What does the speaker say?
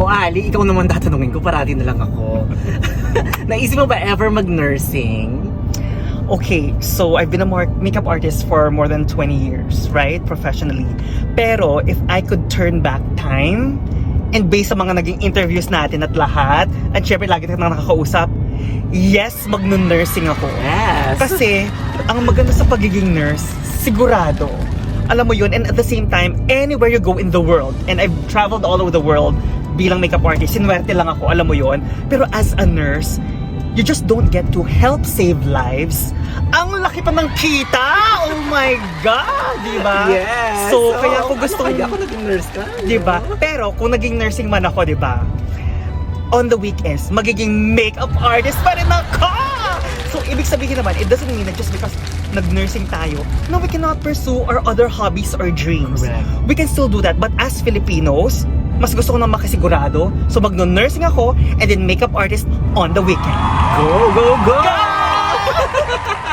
O Ali, ikaw naman tatanungin ko, parati na lang ako. Naisip mo ba ever mag-nursing? Okay, so I've been a makeup artist for more than 20 years, right? Professionally. Pero if I could turn back time, and based sa mga naging interviews natin at lahat, at syempre lagi tayong nakakausap, yes, magno-nursing ako. Yes. Kasi, ang maganda sa pagiging nurse, sigurado. Alam mo yun, and at the same time, anywhere you go in the world, and I've traveled all over the world bilang makeup artist, sinwerte lang ako, alam mo yun. Pero as a nurse, you just don't get to help save lives. Ang laki pa ng kita! Oh my God! Di ba? Yes. So, kaya ako gusto Ano kaya ako naging nurse ka? Di ba? Pero kung naging nursing man ako, di ba? On the weekends, magiging makeup artist pa rin ako! So, ibig sabihin naman, it doesn't mean that just because nag-nursing tayo, no, we cannot pursue our other hobbies or dreams. Correct. We can still do that. But as Filipinos, mas gusto ko nang makasigurado. So magno-nursing ako and then makeup artist on the weekend. Go, go, go! go!